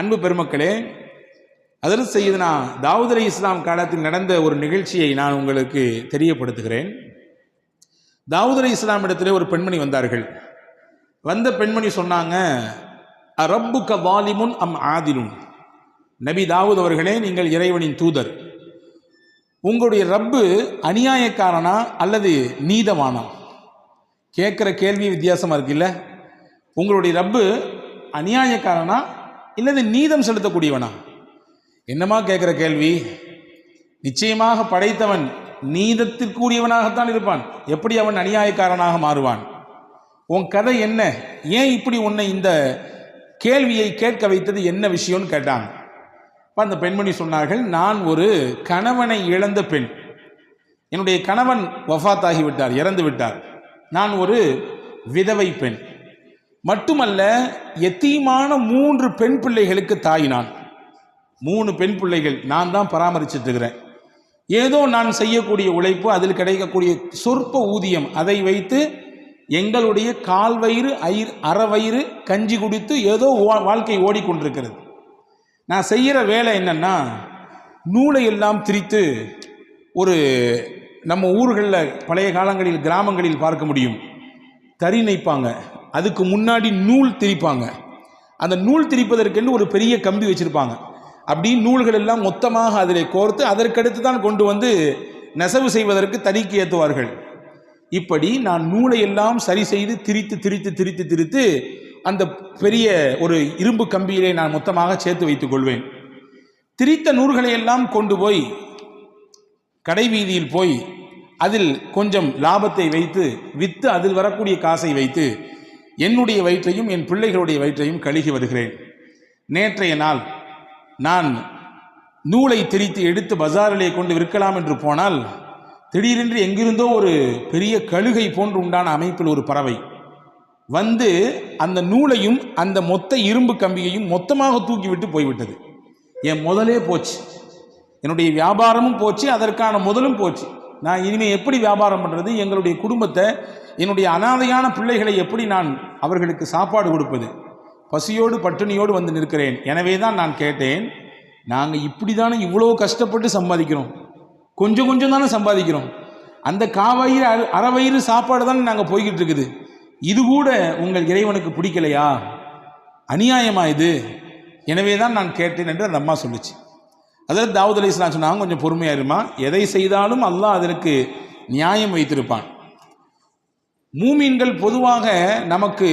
அன்பு பெருமக்களே அதில் செய்யுதுனா தாவூத் இஸ்லாம் காலத்தில் நடந்த ஒரு நிகழ்ச்சியை நான் உங்களுக்கு தெரியப்படுத்துகிறேன். தாவூத் இஸ்லாம் இடத்திலே ஒரு பெண்மணி வந்தார்கள். வந்த பெண்மணி சொன்னாங்க ரப்புக்க வாலிமுன் அம் ஆதிலுன் நபி தாவூத் அவர்களே நீங்கள் இறைவனின் தூதர். உங்களுடைய ரப்பு அநியாயக்காரனா அல்லது நீதமானா கேட்குற கேள்வி வித்தியாசமாக இருக்குல்ல? உங்களுடைய ரப்பு அநியாயக்காரனா இல்லது நீதம் செலுத்தக்கூடியவனா? என்னமா கேட்குற கேள்வி? நிச்சயமாக படைத்தவன் நீதத்திற்குரியவனாகத்தான் இருப்பான். எப்படி அவன் அநியாயக்காரனாக மாறுவான்? உன் கதை என்ன? ஏன் இப்படி உன்னை இந்த கேள்வியை கேட்க வைத்தது என்ன விஷயம்னு கேட்டாங்க இப்போ அந்த பெண்மணி சொன்னார்கள் நான் ஒரு கணவனை இழந்த பெண். என்னுடைய கணவன் வஃபாத்தாகி விட்டார் இறந்து விட்டார். நான் ஒரு விதவை பெண். மட்டுமல்ல எத்தீமான மூன்று பெண் பிள்ளைகளுக்கு தாய் நான் மூணு பெண் பிள்ளைகள் நான் தான் பராமரிச்சுட்டு இருக்கிறேன். ஏதோ நான் செய்யக்கூடிய உழைப்பு அதில் கிடைக்கக்கூடிய சொற்ப ஊதியம் அதை வைத்து எங்களுடைய கால் வயிறு ஐர் அற வயிறு கஞ்சி குடித்து ஏதோ வாழ்க்கை ஓடிக்கொண்டிருக்கிறது. நான் செய்கிற வேலை என்னென்னா நூலை எல்லாம் திரித்து ஒரு நம்ம ஊர்களில் பழைய காலங்களில் கிராமங்களில் பார்க்க முடியும். தறி நெய்ப்பாங்க. அதுக்கு முன்னாடி நூல் திரிப்பாங்க. அந்த நூல் திரிப்பதற்கென்று ஒரு பெரிய கம்பி வச்சுருப்பாங்க. அப்படி நூல்கள் எல்லாம் மொத்தமாக அதில் கோர்த்து அதற்கடுத்து தான் கொண்டு வந்து நெசவு செய்வதற்கு தறிக்கு ஏற்றுவார்கள் இப்படி நான் நூலை எல்லாம் சரி செய்து திரித்து திரித்து திரித்து திரித்து அந்த பெரிய ஒரு இரும்பு கம்பியிலே நான் மொத்தமாக சேர்த்து வைத்துக் கொள்வேன். திரித்த நூல்களை எல்லாம் கொண்டு போய் கடை வீதியில் போய் அதில் கொஞ்சம் லாபத்தை வைத்து விற்று அதில் வரக்கூடிய காசை வைத்து என்னுடைய வயிற்றையும் என் பிள்ளைகளுடைய வயிற்றையும் கழுகி வருகிறேன். நேற்றைய நாள் நான் நூலை திரித்து எடுத்து பஜாரிலே கொண்டு விற்கலாம் என்று போனால் திடீரென்று எங்கிருந்தோ ஒரு பெரிய கழுகை போன்று உண்டான அமைப்பில் ஒரு பறவை வந்து அந்த நூலையும் அந்த மொத்த இரும்பு கம்பியையும் மொத்தமாக தூக்கிவிட்டு போய்விட்டது. என் முதலே போச்சு. என்னுடைய வியாபாரமும் போச்சு அதற்கான முதலும் போச்சு. நான் இனிமேல் எப்படி வியாபாரம் பண்ணுறது எங்களுடைய குடும்பத்தை என்னுடைய அனாதையான பிள்ளைகளை எப்படி நான் அவர்களுக்கு சாப்பாடு கொடுப்பது? பசியோடு பட்டினியோடு வந்து நிற்கிறேன். எனவே தான் நான் கேட்டேன் நாங்கள் இப்படி தானே இவ்வளோ கஷ்டப்பட்டு சம்பாதிக்கிறோம். கொஞ்சம் கொஞ்சம் தானே சம்பாதிக்கிறோம். அந்த காவயிறு அர அறவயிறு சாப்பாடு தானே நாங்கள் போய்கிட்டு இருக்குது இது கூட உங்கள் இறைவனுக்கு பிடிக்கலையா? அநியாயமா இது? எனவே தான் நான் கேட்டேன் என்று அந்த அம்மா சொல்லுச்சு. அதாவது தாவூத் அலி இஸ்லாம் சொன்னாங்க கொஞ்சம் பொறுமையாக இருமா. எதை செய்தாலும் அல்லாஹ் அதற்கு நியாயம் வைத்திருப்பான். மூமீன்கள் பொதுவாக நமக்கு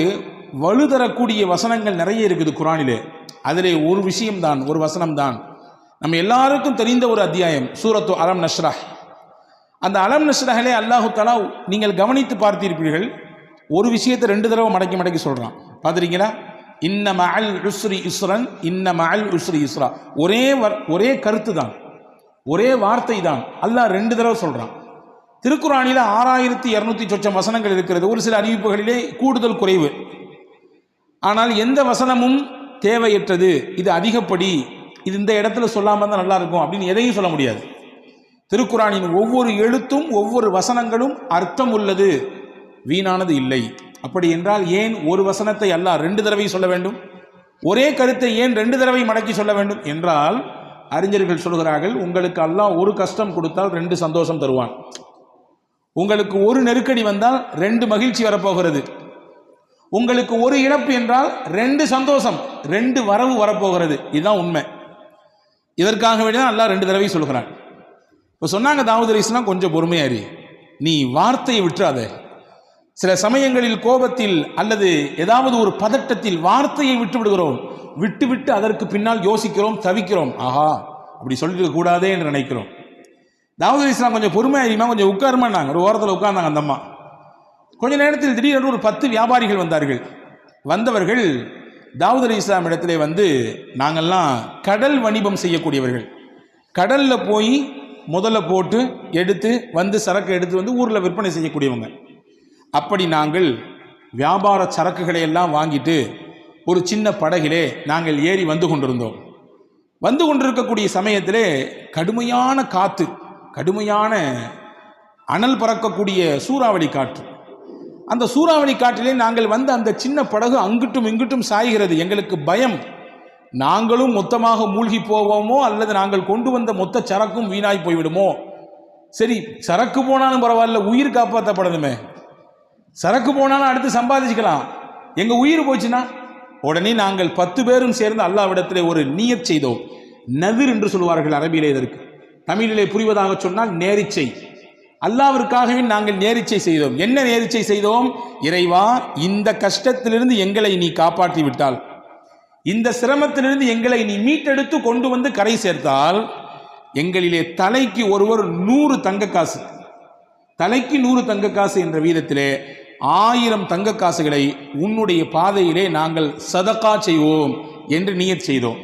வலு தரக்கூடிய வசனங்கள் நிறைய இருக்குது குரானிலே. அதிலே ஒரு விஷயம்தான் ஒரு வசனம்தான். நம்ம எல்லாருக்கும் தெரிந்த ஒரு அத்தியாயம் சூரத்து அலம் நஷ்ரஹ். அந்த அலம் நஷ்ரஹிலே அல்லாஹு தலா நீங்கள் கவனித்து பார்த்திருப்பீர்கள். ஒரு விஷயத்தை ரெண்டு தடவை மடக்கி மடக்கி சொல்கிறான் பார்த்துருக்கீங்களா? இன்ன மஅல் உஸ்ரி இஸ்ரன் இன்ன மஅல் உஸ்ரி இஸ்ரா. ஒரே வர் ஒரே கருத்து தான் ஒரே வார்த்தை தான் அல்லாஹ் ரெண்டு தடவை சொல்கிறான் திருக்குறானில் ஆறாயிரத்தி இரநூத்தி சொச்சம் வசனங்கள் இருக்கிறது. ஒரு சில அறிவிப்புகளிலே கூடுதல் குறைவு. ஆனால் எந்த வசனமும் தேவையற்றது. இது அதிகப்படி இது இந்த இடத்துல சொல்லாமல் இருந்தால் நல்லா இருக்கும் அப்படின்னு எதையும் சொல்ல முடியாது. திருக்குறானின் ஒவ்வொரு எழுத்தும் ஒவ்வொரு வசனங்களும் அர்த்தம் உள்ளது. வீணானது இல்லை. அப்படி என்றால் ஏன் ஒரு வசனத்தை அல்ல ரெண்டு தடவை சொல்ல வேண்டும்? ஒரே கருத்தை ஏன் ரெண்டு தடவை மடக்கி சொல்ல வேண்டும்? என்றால் அறிஞர்கள் சொல்கிறார்கள் உங்களுக்கு அல்லாஹ் ஒரு கஷ்டம் கொடுத்தால் ரெண்டு சந்தோஷம் தருவான். உங்களுக்கு ஒரு நெருக்கடி வந்தால் ரெண்டு மகிழ்ச்சி வரப்போகிறது. உங்களுக்கு ஒரு இழப்பு என்றால் ரெண்டு சந்தோஷம் ரெண்டு வரவு வரப்போகிறது. இதுதான் உண்மை. இதற்காக வேண்டி தான் அல்லாஹ் ரெண்டு தடவை சொல்கிறான். இப்போ சொன்னாங்க தாவூத் அலி கொஞ்சம் பொறுமையாரி நீ வார்த்தையை விட்டுறாத. சில சமயங்களில் கோபத்தில் அல்லது ஏதாவது ஒரு பதட்டத்தில் வார்த்தையை விட்டு விடுகிறோம். விட்டு விட்டு அதற்கு பின்னால் யோசிக்கிறோம் தவிக்கிறோம். ஆஹா அப்படி சொல்லிருக்க கூடாதே என்று நினைக்கிறோம். தாவூத் அலி இஸ்லாம் கொஞ்சம் பொறுமையாயிருமா கொஞ்சம் உட்காருமான்னாங்க ஒரு ஓரத்தில் உட்கார்ந்தாங்க அந்த அம்மா. கொஞ்ச நேரத்தில் திடீரென்று ஒரு பத்து வியாபாரிகள் வந்தார்கள். வந்தவர்கள் தாவூத் அலி இஸ்லாம் இடத்திலே வந்து நாங்கள்லாம் கடல் வணிபம் செய்யக்கூடியவர்கள். கடலில் போய் முதல்ல போட்டு எடுத்து வந்து சரக்கு எடுத்து வந்து ஊரில் விற்பனை செய்யக்கூடியவங்க. அப்படி நாங்கள் வியாபார சரக்குகளை எல்லாம் வாங்கிட்டு ஒரு சின்ன படகிலே நாங்கள் ஏறி வந்து கொண்டிருந்தோம். வந்து கொண்டிருக்கக்கூடிய சமயத்திலே கடுமையான காற்று கடுமையான அனல் பறக்கக்கூடிய சூறாவளி காற்று. அந்த சூறாவளி காற்றிலே நாங்கள் வந்து அந்த சின்ன படகு அங்கிட்டும் இங்கிட்டும் சாய்கிறது. எங்களுக்கு பயம். நாங்களும் மொத்தமாக மூழ்கி போவோமோ அல்லது நாங்கள் கொண்டு வந்த மொத்த சரக்கும் வீணாய் போய்விடுமோ? சரி சரக்கு போனாலும் பரவாயில்ல உயிர் காப்பாற்றப்படணுமே சரக்கு போனாலும் அடுத்து சம்பாதிச்சுக்கலாம். எங்கள் உயிர் போச்சுன்னா? உடனே நாங்கள் பத்து பேரும் சேர்ந்து அல்லாவிடத்திலே ஒரு நியத் செய்தோம். நதிர் என்று சொல்வார்கள் அரபியிலே இதற்கு. தமிழிலே புரிவதாக சொன்னால் நேரிச்சை. அல்லாவிற்காகவே நாங்கள் நேரிச்சை செய்தோம். என்ன நேரிச்சை செய்தோம்? இறைவா இந்த கஷ்டத்திலிருந்து எங்களை நீ காப்பாற்றி விட்டால். இந்த சிரமத்திலிருந்து எங்களை நீ மீட்டெடுத்து கொண்டு வந்து கரை சேர்த்தால் எங்களிலே தலைக்கு ஒருவர் நூறு தங்க காசு. தலைக்கு நூறு தங்க காசு என்ற வீதத்திலே ஆயிரம் தங்க காசுகளை உன்னுடைய பாதையிலே நாங்கள் சதக்கா செய்வோம் என்று நீயத் செய்தோம்.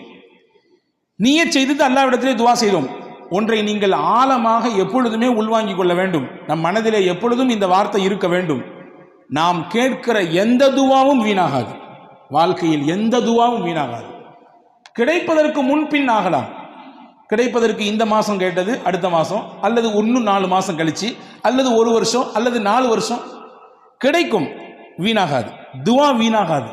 நீயத் செய்தது அல்லாவிடத்திலே துவா செய்தோம். ஒன்றை நீங்கள் ஆழமாக எப்பொழுதுமே உள்வாங்கிக் கொள்ள வேண்டும். நம் மனதிலே எப்பொழுதும் இந்த வார்த்தை இருக்க வேண்டும். நாம் கேட்கிற எந்த துவாவும் வீணாகாது. வாழ்க்கையில் எந்த துவாவும் வீணாகாது. கிடைப்பதற்கு முன்பின் ஆகலாம். கிடைப்பதற்கு இந்த மாதம் கேட்டது அடுத்த மாதம் அல்லது இன்னும் நாலு மாதம் கழித்து அல்லது ஒரு வருஷம் அல்லது நாலு வருஷம். கிடைக்கும் வீணாகாது. துவா வீணாகாது.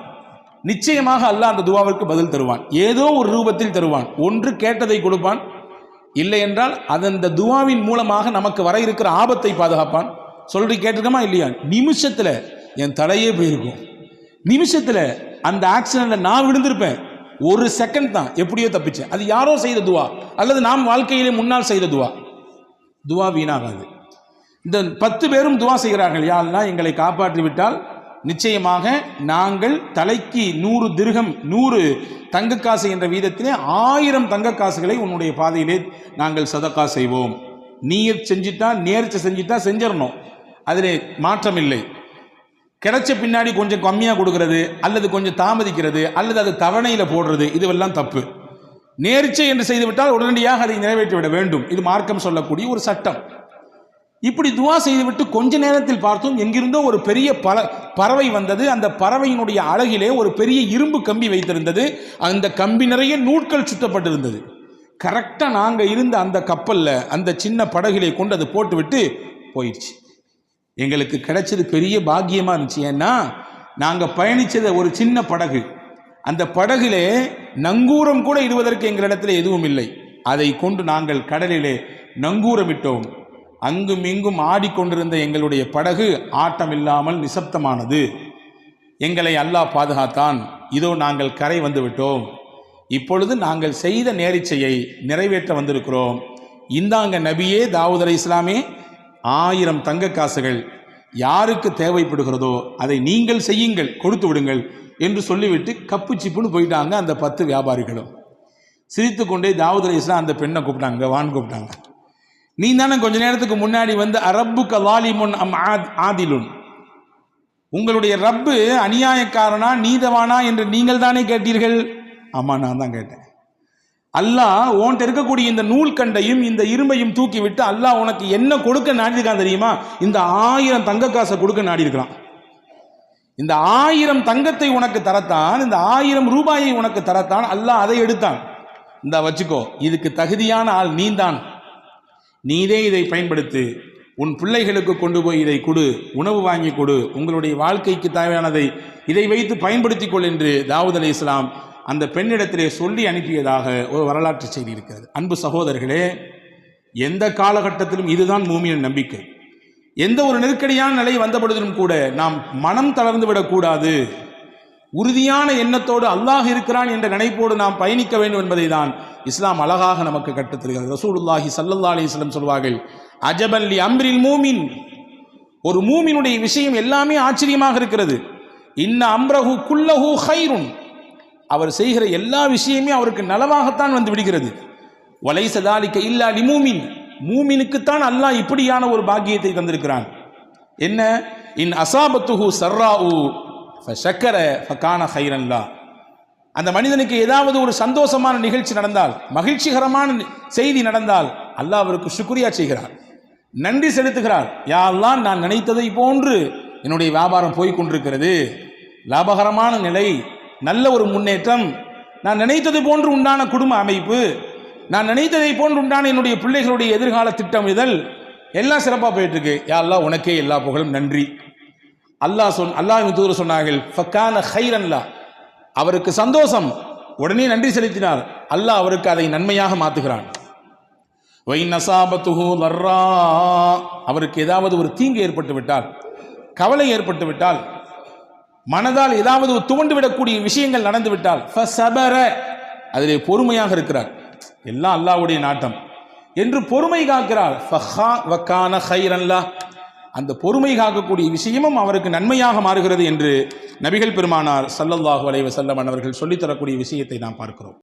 நிச்சயமாக அல்லாஹ் அந்த துவாவிற்கு பதில் தருவான். ஏதோ ஒரு ரூபத்தில் தருவான். ஒன்று கேட்டதை கொடுப்பான் இல்லை என்றால் அந்த துவாவின் மூலமாக நமக்கு வர இருக்கிற ஆபத்தை பாதுகாப்பான். சொல்றி கேட்டிருக்கமா இல்லையா? நிமிஷத்தில் என் தலையே போயிருக்கும். நிமிஷத்தில் அந்த ஆக்சிடெண்ட்டில் நான் விழுந்திருப்பேன். ஒரு செகண்ட் தான் எப்படியோ தப்பிச்சேன். அது யாரோ செய்த துவா. அல்லது நாம் வாழ்க்கையிலே முன்னால் செய்த துவா. துவா வீணாகாது. இந்த பத்து பேரும் துவா செய்கிறார்கள். யாழ்னா எங்களை காப்பாற்றி விட்டால் நிச்சயமாக நாங்கள் தலைக்கு நூறு திருகம் நூறு தங்க காசு என்ற வீதத்திலே ஆயிரம் தங்க காசுகளை உன்னுடைய பாதையிலே நாங்கள் சதக்கா செய்வோம். நீர் செஞ்சிட்டா நேர்ச்சி செஞ்சிட்டா செஞ்சிடணும் அதில் மாற்றம் இல்லை கிடைச்ச பின்னாடி கொஞ்சம் கம்மியாக கொடுக்கறது அல்லது கொஞ்சம் தாமதிக்கிறது அல்லது அது தவணையில் போடுறது இதுவெல்லாம் தப்பு. நேர்ச்சை என்று செய்துவிட்டால் உடனடியாக அதை நிறைவேற்றிவிட வேண்டும். இது மார்க்கம் சொல்லக்கூடிய ஒரு சட்டம். இப்படி துவா செய்துவிட்டு கொஞ்ச நேரத்தில் பார்த்தோம் எங்கிருந்தோ ஒரு பெரிய பல பறவை வந்தது. அந்த பறவையினுடைய அழகிலே ஒரு பெரிய இரும்பு கம்பி வைத்திருந்தது. அந்த கம்பி நிறைய நூட்கள் சுத்தப்பட்டிருந்தது. கரெக்டாக நாங்கள் இருந்த அந்த கப்பலில் அந்த சின்ன படகிலே கொண்டு அது போட்டுவிட்டு போயிடுச்சு எங்களுக்கு கிடைச்சது பெரிய பாக்கியமாக இருந்துச்சு. ஏன்னா நாங்கள் பயணித்தது ஒரு சின்ன படகு. அந்த படகிலே நங்கூரம் கூட இடுவதற்கு எங்களிடத்தில் எதுவும் இல்லை. அதை கொண்டு நாங்கள் கடலிலே நங்கூரமிட்டோம். அங்கும் இங்கும் ஆடிக்கொண்டிருந்த எங்களுடைய படகு ஆட்டமில்லாமல் நிசப்தமானது. எங்களை அல்லாஹ் பாதுகாத்தான். இதோ நாங்கள் கரை வந்து விட்டோம் இப்பொழுது நாங்கள் செய்த நேரிச்சையை நிறைவேற்ற வந்திருக்கிறோம். இந்தாங்க நபியே தாவூத் அலி இஸ்லாமே ஆயிரம் தங்க காசுகள் யாருக்கு தேவைப்படுகிறதோ அதை நீங்கள் செய்யுங்கள் கொடுத்து விடுங்கள் என்று சொல்லிவிட்டு கப்பு சிப்புன்னு போயிட்டாங்க அந்த பத்து வியாபாரிகளும். சிரித்து கொண்டே தாவூத் அலி இஸ்லாம் அந்த பெண்ணை கூப்பிட்டாங்க வான் கூப்பிட்டாங்க. நீ தானே கொஞ்ச நேரத்துக்கு முன்னாடி வந்து அரப்பு கலாலிமுன் அம் ஆதிலுன். உங்களுடைய ரப்பு அநியாயக்காரனா நீதவானா என்று நீங்கள் தானே கேட்டீர்கள்? ஆமா நான் தான் கேட்டேன். அல்லாஹ் உன்கிட்ட இருக்கக்கூடிய இந்த நூல் கண்டையும் இந்த இரும்பையும் தூக்கி விட்டு அல்லாஹ் உனக்கு என்ன கொடுக்க நாடிருக்கான் தெரியுமா? இந்த ஆயிரம் தங்க காசை கொடுக்க நாடியிருக்கிறான். இந்த ஆயிரம் தங்கத்தை உனக்கு தரத்தான் இந்த ஆயிரம் ரூபாயை உனக்கு தரத்தான் அல்லாஹ் அதை எடுத்தான். இந்த வச்சுக்கோ இதுக்கு தகுதியான ஆள் நீந்தான். நீதே இதை பயன்படுத்து. உன் பிள்ளைகளுக்கு கொண்டு போய் இதை கொடு. உணவு வாங்கி கொடு. உங்களுடைய வாழ்க்கைக்கு தேவையானதை இதை வைத்து பயன்படுத்திக் கொள் என்று தாவூத் அலி இஸ்லாம் அந்த பெண்ணிடத்திலே சொல்லி அனுப்பியதாக ஒரு வரலாற்று செய்தி இருக்கிறது. அன்பு சகோதரர்களே எந்த காலகட்டத்திலும் இதுதான் பூமியின் நம்பிக்கை. எந்த ஒரு நெருக்கடியான நிலை வந்த பொழுதிலும் கூட நாம் மனம் தளர்ந்து விடக்கூடாது உறுதியான எண்ணத்தோடு அல்லாஹ் இருக்கிறான் என்ற நினைப்போடு நாம் பயணிக்க வேண்டும் என்பதை தான் இஸ்லாம் அழகாக நமக்கு கற்றுத்தருகிறது ரசூலுல்லாஹி சல்லல்லா அலிஸ்லம் சொல்வார்கள் அஜபல்லி அம்ரில் மூமின். ஒரு மூமினுடைய விஷயம் எல்லாமே ஆச்சரியமாக இருக்கிறது. இன்ன அம்ரஹு குல்லஹு ஹைருன் அவர் செய்கிற எல்லா விஷயமே அவருக்கு நலவாகத்தான் வந்து விடுகிறது. வலை சதாலிக்க இல்லா லிமூமின் மூமினுக்குத்தான் அல்லாஹ் இப்படியான ஒரு பாக்கியத்தை தந்திருக்கிறான். என்ன? இன் அசாபத்துஹு சர்ராஉ ஃபஷக்கர ஃபகான ஹைரன்லா அந்த மனிதனுக்கு ஏதாவது ஒரு சந்தோஷமான நிகழ்ச்சி நடந்தால் மகிழ்ச்சிகரமான செய்தி நடந்தால் அல்லாஹ் அவருக்கு சுக்ரியா செய்கிறார். நன்றி செலுத்துகிறார். யாரெல்லாம் நான் நினைத்ததை போன்று என்னுடைய வியாபாரம் போய்கொண்டிருக்கிறது லாபகரமான நிலை நல்ல ஒரு முன்னேற்றம். நான் நினைத்தது போன்று உண்டான குடும்ப அமைப்பு. நான் நினைத்ததை போன்று உண்டான என்னுடைய பிள்ளைகளுடைய எதிர்கால திட்டமிடல் எல்லாம் சிறப்பாக போயிட்டுருக்கு. யாரெல்லாம் உனக்கே எல்லா புகழும் நன்றி. அல்லாஹ் சொன் அல்லாஹ் தூர சொன்னார்கள் ஃபக்கான ஹைரன்லா அவருக்கு சந்தோஷம். உடனே நன்றி செலுத்தினார். அல்லாஹ் அவருக்கு அதை நன்மையாக மாற்றுகிறான் வை அவருக்கு ஏதாவது ஒரு தீங்கு ஏற்பட்டு விட்டால் கவலை ஏற்பட்டு விட்டால் மனதால் ஏதாவது ஒரு துவண்டு விடக்கூடிய விஷயங்கள் நடந்து விட்டால் அதிலே பொறுமையாக இருக்கிறார். எல்லாம் அல்லாஹ்வுடைய நாட்டம். என்று பொறுமை காக்கிறார். ஃபஹா வக்கான அந்த பொறுமை காக்கக்கூடிய விஷயமும் அவருக்கு நன்மையாக மாறுகிறது என்று நபிகள் பெருமானார் சல்லல்லாஹு அலைவசல்லம் அவர்கள் சொல்லித்தரக்கூடிய விஷயத்தை நாம் பார்க்கிறோம்.